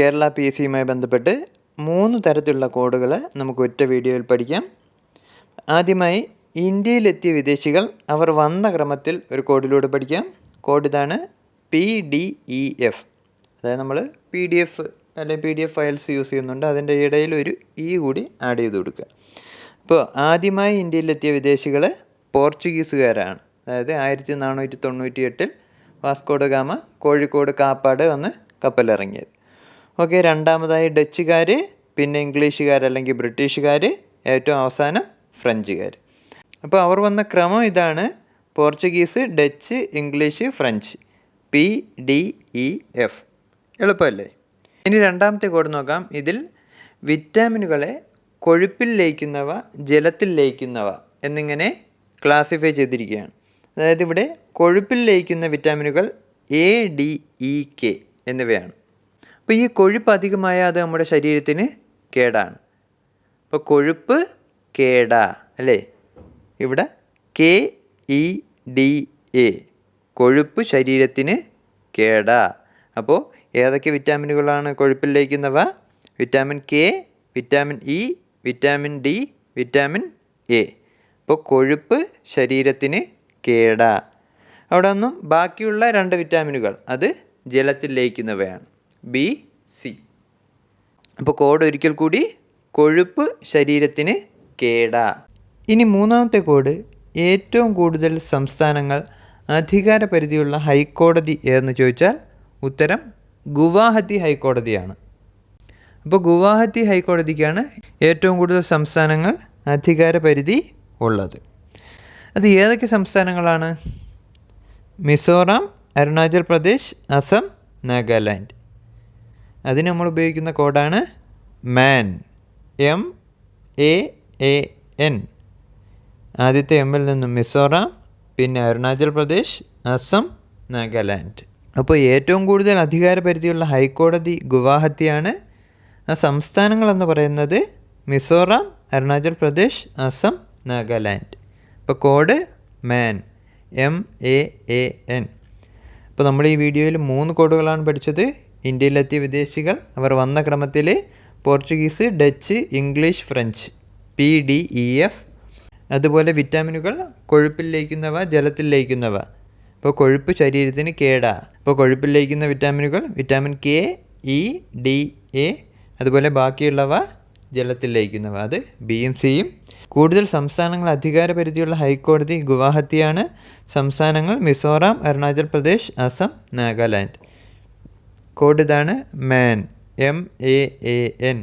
Kerala P S സിയുമായി ബന്ധപ്പെട്ട് മൂന്ന് തരത്തിലുള്ള കോഡുകൾ നമുക്ക് ഒറ്റ വീഡിയോയിൽ പഠിക്കാം. ആദ്യമായി ഇന്ത്യയിലെത്തിയ വിദേശികൾ അവർ വന്ന ക്രമത്തിൽ ഒരു കോഡിലൂടെ പഠിക്കാം. കോഡ് ഇതാണ് പി ഡി ഇ എഫ്. അതായത് നമ്മൾ പി ഡി എഫ് അല്ലെങ്കിൽ P D F files use ചെയ്യുന്നുണ്ട്. അതിന്റെ ഇടയിൽ ഒരു ഇ കൂടി ആഡ് ചെയ്ത് കൊടുക്കുക. അപ്പോൾ ആദ്യമായി ഇന്ത്യയിലെത്തിയ വിദേശികൾ പോർച്ചുഗീസുകാരാണ്. അതായത് ആയിരത്തി നാനൂറ്റി തൊണ്ണൂറ്റി എട്ടിൽ വാസ്കോഡ ഗാമ കോഴിക്കോട് കാപ്പാട് വന്ന് കപ്പലിറങ്ങിയത്. ഓക്കെ രണ്ടാമതായി ഡച്ചുകാർ പിന്നെ ഇംഗ്ലീഷുകാർ അല്ലെങ്കിൽ ബ്രിട്ടീഷുകാർ ഏറ്റവും അവസാനം ഫ്രഞ്ചുകാർ അപ്പോൾ അവർ വന്ന ക്രമം ഇതാണ് Portuguese Dutch English French. P D E F. എളുപ്പമല്ലേ? ഇനി രണ്ടാമത്തെ കോഡ് നോക്കാം. ഇതിൽ വിറ്റാമിനുകളെ കൊഴുപ്പിൽ ലയിക്കുന്നവ ജലത്തിൽ ലയിക്കുന്നവ എന്നിങ്ങനെ ക്ലാസിഫൈ ചെയ്തിരിക്കുകയാണ്. അതായത് ഇവിടെ കൊഴുപ്പിൽ ലയിക്കുന്ന വിറ്റാമിനുകൾ എ ഡി ഇ കെ എന്നിവയാണ്. അപ്പോൾ ഈ കൊഴുപ്പ് അധികമായ അത് നമ്മുടെ ശരീരത്തിന് കേടാണ്. അപ്പോൾ കൊഴുപ്പ് കേടാ അല്ലേ? ഇവിടെ കെ ഇ ഡി എ കൊഴുപ്പ് ശരീരത്തിന് കേടാ. അപ്പോൾ ഏതൊക്കെ വിറ്റാമിനുകളാണ് കൊഴുപ്പിൽ ലയിക്കുന്നവ? Vitamin K vitamin E vitamin D vitamin A. അപ്പോൾ കൊഴുപ്പ് ശരീരത്തിന് കേടാ. അവിടെ ഒന്നും ബാക്കിയുള്ള രണ്ട് വിറ്റാമിനുകൾ അത് ജലത്തിൽ ലയിക്കുന്നവയാണ്. ബി സി അപ്പോൾ കോഡ് ഒരിക്കൽ കൂടി കൊഴുപ്പ് ശരീരത്തിന് കേട. ഇനി മൂന്നാമത്തെ കോഡ് ഏറ്റവും കൂടുതൽ സംസ്ഥാനങ്ങൾ അധികാര പരിധിയുള്ള ഹൈക്കോടതി ഏതെന്ന് ചോദിച്ചാൽ ഉത്തരം ഗുവാഹത്തി ഹൈക്കോടതിയാണ്. അപ്പോൾ ഗുവാഹത്തി ഹൈക്കോടതിക്കാണ് ഏറ്റവും കൂടുതൽ സംസ്ഥാനങ്ങൾ അധികാര പരിധി ഉള്ളത്. അത് ഏതൊക്കെ സംസ്ഥാനങ്ങളാണ്? മിസോറാം അരുണാചൽ പ്രദേശ് അസം നാഗാലാൻഡ്. അതിന് നമ്മൾ ഉപയോഗിക്കുന്ന കോഡാണ് man M A A N ആദ്യത്തെ എമ്മിൽ നിന്നും മിസോറാം പിന്നെ അരുണാചൽ പ്രദേശ് അസം നാഗാലാൻഡ്. അപ്പോൾ ഏറ്റവും കൂടുതൽ അധികാര പരിധിയുള്ള ഹൈക്കോടതി ഗുവാഹത്തിയാണ്. ആ സംസ്ഥാനങ്ങളെന്ന് പറയുന്നത് മിസോറാം അരുണാചൽ പ്രദേശ് അസം നാഗാലാൻഡ്. അപ്പോൾ code man M A A N അപ്പോൾ നമ്മൾ ഈ വീഡിയോയിൽ മൂന്ന് കോഡുകളാണ് പഠിച്ചത്. ഇന്ത്യയിലെത്തിയ വിദേശികൾ. അവർ വന്ന ക്രമത്തിൽ Portuguese Dutch English French P D E F. അതുപോലെ വിറ്റാമിനുകൾ കൊഴുപ്പിൽ ലയിക്കുന്നവ ജലത്തിൽ ലയിക്കുന്നവ. ഇപ്പോൾ കൊഴുപ്പ് ശരീരത്തിന് കേടാ. അപ്പോൾ കൊഴുപ്പിൽ ലയിക്കുന്ന വിറ്റാമിനുകൾ vitamin K E D A. അതുപോലെ ബാക്കിയുള്ളവ ജലത്തിൽ ലയിക്കുന്നവ. അത് ബി ബിയും സിയും കൂടുതൽ സംസ്ഥാനങ്ങൾ അധികാര പരിധിയുള്ള ഹൈക്കോടതി ഗുവാഹത്തിയാണ് സംസ്ഥാനങ്ങൾ മിസോറാം അരുണാചൽ പ്രദേശ് അസം നാഗാലാൻഡ്. കോഡ് ഇതാണ് man M A A N